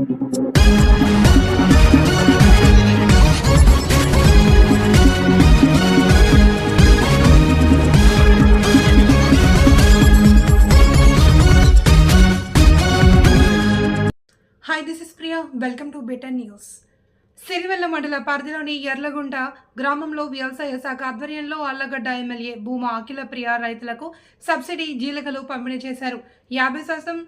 Hi this is Priya welcome to better news Sirivella మండల పరిధిలోని ఎర్లగుంట గ్రామంలో వ్యవసాయ శాఖ ఆధ్వర్యంలో అల్లగడ్డ ఎమ్మెల్యే భూమా అఖిల ప్రియ రైతులకు సబ్సిడీ జీలకలు పంపిణీ చేశారు. యాభై శాతం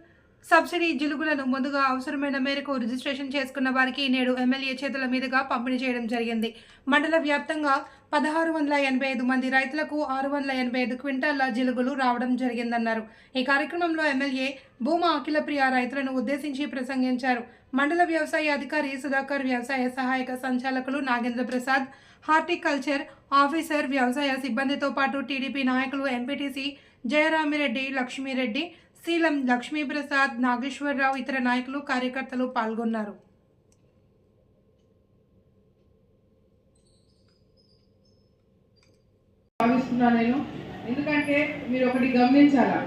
సబ్సిడీ జిలుగులను ముందుగా అవసరమైన మేరకు రిజిస్ట్రేషన్ చేసుకున్న వారికి నేడు ఎమ్మెల్యే చేతుల మీదుగా పంపిణీ చేయడం జరిగింది. మండల వ్యాప్తంగా పదహారు వందల ఎనభై ఐదు మంది రైతులకు ఆరు వందల ఎనభై ఐదు క్వింటాల జిలుగులు రావడం జరిగిందన్నారు. ఈ కార్యక్రమంలో ఎమ్మెల్యే భూమా అఖిలప్రియ రైతులను ఉద్దేశించి ప్రసంగించారు. మండల వ్యవసాయ అధికారి సుధాకర్ వ్యవసాయ సహాయక సంచాలకులు నాగేంద్ర ప్రసాద్ హార్టికల్చర్ ఆఫీసర్ వ్యవసాయ సిబ్బందితో పాటు టీడీపీ నాయకులు ఎంపీటీసీ జయరామిరెడ్డి లక్ష్మీరెడ్డి సీలం లక్ష్మీప్రసాద్ నాగేశ్వరరావు ఇతర నాయకులు కార్యకర్తలు పాల్గొన్నారు. భావిస్తున్నా నేను. ఎందుకంటే మీరు ఒకటి గమనించాలా?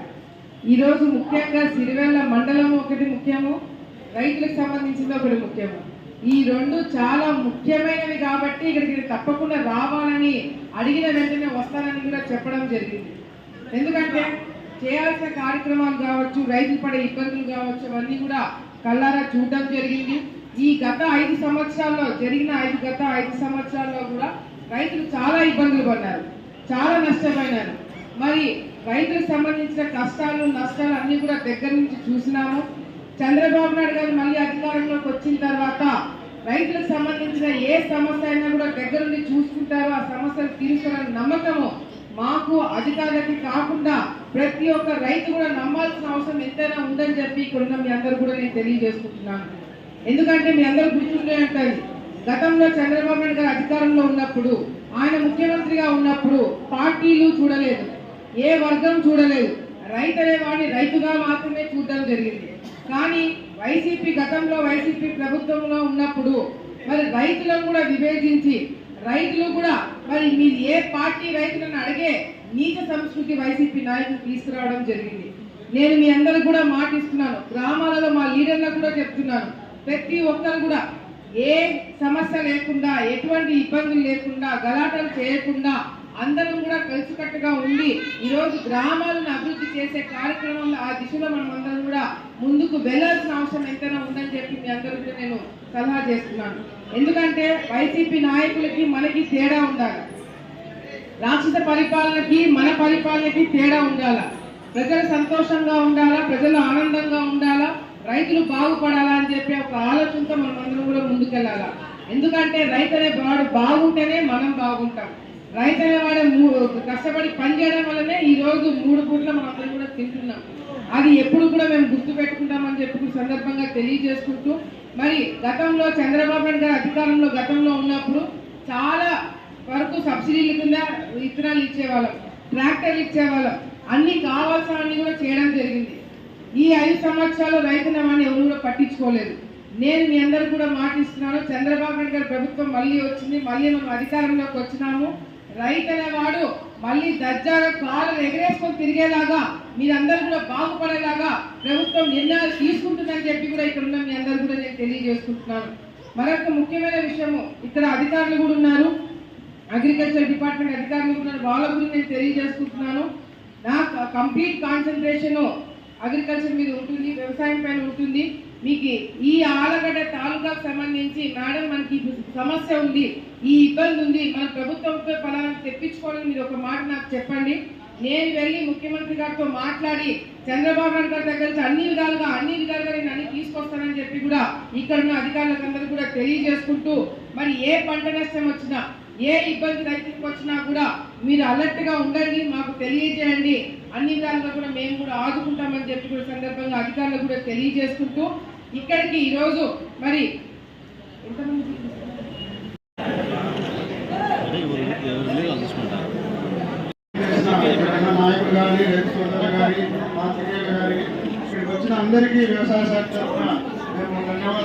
ఈరోజు ముఖ్యంగా సిరివెల్ల మండలం ఒకటి ముఖ్యము రైతులకు సంబంధించింది ఒకటి ముఖ్యము. ఈ రెండు చాలా ముఖ్యమైనవి కాబట్టి ఇక్కడికి తప్పకుండా రావాలని అడిగిన వెంటనే వస్తానని కూడా చెప్పడం జరిగింది. ఎందుకంటే చేయాల్సిన కార్యక్రమాలు కావచ్చు రైతులు పడే ఇబ్బందులు కావచ్చు అవన్నీ కూడా కళ్ళారా చూడడం జరిగింది. ఈ గత ఐదు సంవత్సరాల్లో జరిగిన ఐదు గత ఐదు సంవత్సరాల్లో కూడా రైతులు చాలా ఇబ్బందులు పడ్డారు చాలా నష్టపోయినారు. మరి రైతులకు సంబంధించిన కష్టాలు నష్టాలు అన్నీ కూడా దగ్గర నుంచి చూసినాము. చంద్రబాబు నాయుడు గారు మళ్ళీ అధికారంలోకి వచ్చిన తర్వాత రైతులకు సంబంధించిన ఏ సమస్య అయినా కూడా దగ్గర నుండి చూసుకుంటారు. ఆ సమస్యలు తీరుస్తారని నమ్మకము. మాకు అధికారులకి కాకుండా ప్రతి ఒక్క రైతు కూడా నమ్మాల్సిన అవసరం ఎంతైనా ఉందని చెప్పి ఇక్కడున్న మీ అందరూ కూడా నేను తెలియజేసుకుంటున్నాను. ఎందుకంటే మీ అందరూ గుర్తుండే ఉంటుంది గతంలో చంద్రబాబు నాయుడు గారు అధికారంలో ఉన్నప్పుడు ఆయన ముఖ్యమంత్రిగా ఉన్నప్పుడు పార్టీలు చూడలేదు ఏ వర్గం చూడలేదు రైతు అనేవాడిని రైతుగా మాత్రమే చూడడం జరిగింది. కానీ వైసీపీ గతంలో వైసీపీ ప్రభుత్వంలో ఉన్నప్పుడు మరి రైతులను కూడా విభేదించి రైతులు కూడా మరి మీరు ఏ పార్టీ రైతులను అడిగే నీచ సంస్కృతి వైసీపీ నాయకులు తీసుకురావడం జరిగింది. నేను మీ అందరూ కూడా మాటిస్తున్నాను. గ్రామాలలో మా లీడర్లకు కూడా చెప్తున్నాను. ప్రతి ఒక్కరు కూడా ఏ సమస్య లేకుండా ఎటువంటి ఇబ్బందులు లేకుండా గలాటలు చేయకుండా అందరం కూడా కలిసికట్టుగా ఉండి ఈరోజు గ్రామాలను అభివృద్ధి చేసే కార్యక్రమంలో ఆ దిశలో మనం అందరం కూడా ముందుకు వెళ్ళాల్సిన అవసరం ఎంతైనా ఉందని చెప్పి మీ అందరూ నేను సలహా చేస్తున్నాను. ఎందుకంటే వైసీపీ నాయకులకి మనకి తేడా ఉండాలి. రాక్షస పరిపాలనకి మన పరిపాలనకి తేడా ఉండాలి. ప్రజలు సంతోషంగా ఉండాలా? ప్రజలు ఆనందంగా ఉండాలా? రైతులు బాగుపడాలా అని చెప్పి ఒక ఆలోచనతో మనం అందరం కూడా ముందుకెళ్ళాలా? ఎందుకంటే రైతు అనే వాడు బాగుంటేనే మనం బాగుంటాం. రైతు అనేవాడు మూ- కష్టపడి పని చేయడం వల్లనే ఈ రోజు మూడు పూట్ల మనం అందరం కూడా తింటున్నాం. అది ఎప్పుడు కూడా మేము గుర్తు పెట్టుకుంటామని చెప్పి సందర్భంగా తెలియజేసుకుంటూ మరి గతంలో చంద్రబాబు నాయుడు గారు అధికారంలో గతంలో ఉన్నప్పుడు చాలా వరకు సబ్సిడీల కింద విత్తనాలు ఇచ్చేవాళ్ళం ట్రాక్టర్లు ఇచ్చేవాళ్ళం. అన్ని కావాల్సినవన్నీ కూడా చేయడం జరిగింది. ఈ ఐదు సంవత్సరాలు రైతుల వాడిని ఎవరు కూడా పట్టించుకోలేదు. నేను మీ అందరు కూడా మాటిస్తున్నాను. చంద్రబాబు నాయుడు గారి ప్రభుత్వం మళ్ళీ వచ్చింది. మళ్ళీ మనం అధికారంలోకి వచ్చినాము. రైతు అనేవాడు మళ్ళీ దర్జాగా కాలు ఎగరేసుకొని తిరిగేలాగా మీరందరూ కూడా బాగుపడేలాగా ప్రభుత్వం నిర్ణయాలు తీసుకుంటుందని చెప్పి కూడా ఇక్కడ ఉన్న మీ అందరు కూడా నేను తెలియజేసుకుంటున్నాను. మరొక ముఖ్యమైన విషయము ఇక్కడ అధికారులు కూడా ఉన్నారు. అగ్రికల్చర్ డిపార్ట్మెంట్ అధికారులు కూడా ఉన్నారు. వాళ్ళ గురించి నేను తెలియజేసుకుంటున్నాను. నా కంప్లీట్ కాన్సన్ట్రేషన్ అగ్రికల్చర్ మీద ఉంటుంది వ్యవసాయం పైన ఉంటుంది. మీకు ఈ ఆలగడ్డ తాలూకాకు సంబంధించి మేడం మనకి సమస్య ఉంది ఈ ఇబ్బంది ఉంది. మన ప్రభుత్వంపై ఫలానా తెప్పించుకోవాలని మీరు ఒక మాట నాకు చెప్పండి. నేను వెళ్ళి ముఖ్యమంత్రి గారితో మాట్లాడి చంద్రబాబు నాయుడు గారి దగ్గర నుంచి అన్ని విధాలుగా అన్ని విధాలుగా నేను అన్ని తీసుకొస్తానని చెప్పి కూడా ఇక్కడ ఉన్న అధికారులకు అందరూ కూడా తెలియజేసుకుంటూ మరి ఏ పంట నష్టం వచ్చినా ఏ ఇబ్బంది రైతులకు వచ్చినా కూడా మీరు అలర్ట్గా ఉండండి మాకు తెలియజేయండి. అన్ని విధాలుగా కూడా మేము కూడా ఆదుకుంటామని చెప్పి కూడా సందర్భంగా అధికారులకు కూడా తెలియజేసుకుంటూ ఇక్కడికి ఈరోజు మరి ఎంతమంది వచ్చిన అందరికీ వ్యవసాయ శాఖ తరఫున మేము ధన్యవాదాలు.